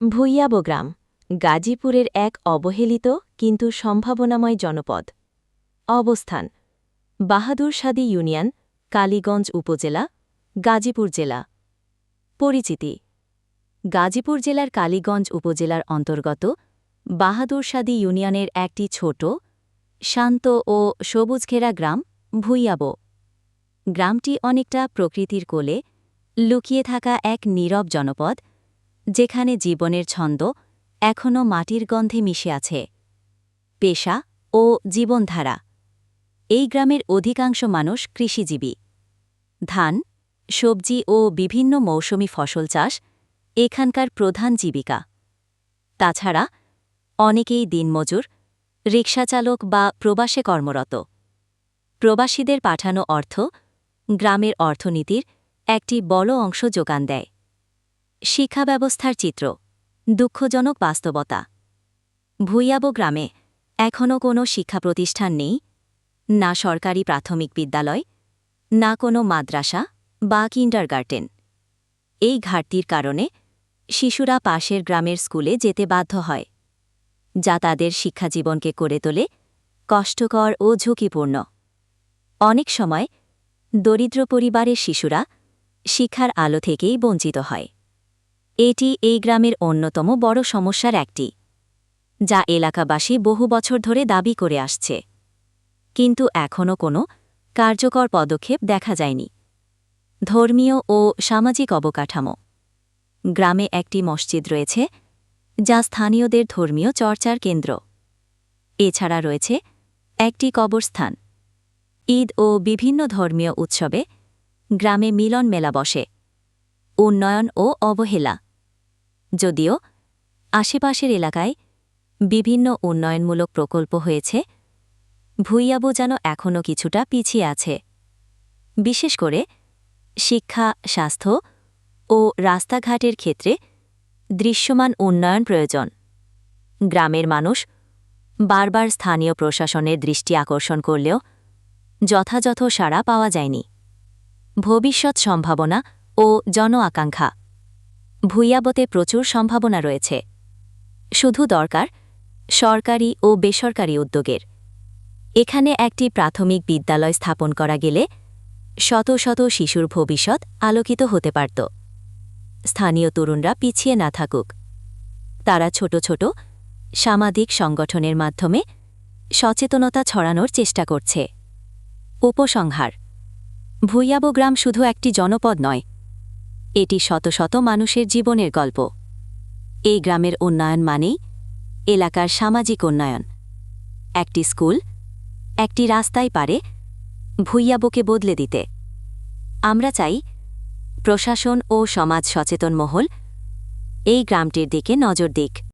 ভুইয়াবো গ্রাম গাজীপুরের এক অবহেলিত কিন্তু সম্ভাবনাময় জনপদ। অবস্থান বাহাদুরসাদি ইউনিয়ন, কালীগঞ্জ উপজেলা, গাজীপুর জেলা। পরিচিতি, গাজীপুর জেলার কালীগঞ্জ উপজেলার অন্তর্গত বাহাদুরসাদি ইউনিয়নের একটি ছোট, শান্ত ও সবুজঘেরা গ্রাম ভুইয়াবো। গ্রামটি অনেকটা প্রকৃতির কোলে লুকিয়ে থাকা এক নীরব জনপদ যেখানে জীবনের ছন্দ এখনও মাটির গন্ধে মিশে আছে। পেশা ও জীবনধারা। এই গ্রামের অধিকাংশ মানুষ কৃষিজীবী। ধান, সবজি ও বিভিন্ন মৌসুমি ফসল চাষ এখানকার প্রধান জীবিকা। তাছাড়া অনেকেই দিনমজুর রিক্সাচালক বা প্রবাসে কর্মরত। প্রবাসীদের পাঠানো অর্থ গ্রামের অর্থনীতির একটি বড় অংশ যোগান দেয়। শিক্ষা ব্যবস্থার চিত্র, দুঃখজনক বাস্তবতা। ভুইয়াবো গ্রামে এখনও কোনো শিক্ষা প্রতিষ্ঠান নেই, না সরকারি প্রাথমিক বিদ্যালয়, না কোনো মাদ্রাসা বা কিন্ডারগার্টেন। এই ঘাটতির কারণে শিশুরা পাশের গ্রামের স্কুলে যেতে বাধ্য হয়, যা তাদের শিক্ষাজীবনকে করে তোলে, কষ্টকর ও ঝুঁকিপূর্ণ। অনেক সময় দরিদ্র পরিবারের শিশুরা শিক্ষার আলো থেকেই বঞ্চিত হয়। এটি এই গ্রামের অন্যতম বড় সমস্যার একটি, যা এলাকাবাসী বহু বছর ধরে দাবি করে আসছে। কিন্তু এখনও কোনো কার্যকর পদক্ষেপ দেখা যায়নি। ধর্মীয় ও সামাজিক অবকাঠামো। গ্রামে একটি মসজিদ রয়েছে, যা স্থানীয়দের ধর্মীয় চর্চার কেন্দ্র। এছাড়া রয়েছে একটি কবরস্থান। ঈদ ও বিভিন্ন ধর্মীয় উৎসবে গ্রামে মিলন মেলা বসে। উন্নয়ন ও অবহেলা। যদিও আশেপাশের এলাকায় বিভিন্ন উন্নয়নমূলক প্রকল্প হয়েছে, ভুইয়াবো যেন এখনও কিছুটা পিছিয়ে আছে। বিশেষ করে শিক্ষা, স্বাস্থ্য ও রাস্তাঘাটের ক্ষেত্রে দৃশ্যমান উন্নয়ন প্রয়োজন। গ্রামের মানুষ বারবার স্থানীয় প্রশাসনের দৃষ্টি আকর্ষণ করলেও যথাযথ সাড়া পাওয়া যায়নি। ভবিষ্যৎ সম্ভাবনা ও জন আকাঙ্ক্ষা। ভুইয়াবতে প্রচুর সম্ভাবনা রয়েছে। শুধু দরকার, সরকারি ও বেসরকারি উদ্যোগের। এখানে একটি প্রাথমিক বিদ্যালয় স্থাপন করা গেলে শত শত শিশুর ভবিষ্যৎ আলোকিত হতে পারত। স্থানীয় তরুণরা পিছিয়ে না থাকুক। তারা ছোট ছোট, সামাজিক সংগঠনের মাধ্যমে সচেতনতা ছড়ানোর চেষ্টা করছে। উপসংহার, ভুইয়াবো গ্রাম শুধু একটি জনপদ নয় এটি শত শত মানুষের জীবনের গল্প। এই গ্রামের উন্নয়ন মানেই এলাকার সামাজিক উন্নয়ন। একটি স্কুল, একটি রাস্তায় পারে ভুইয়াবোকে বদলে দিতে। আমরা চাই প্রশাসন ও সমাজ সচেতন মহল এই গ্রামটির দিকে নজর দিক।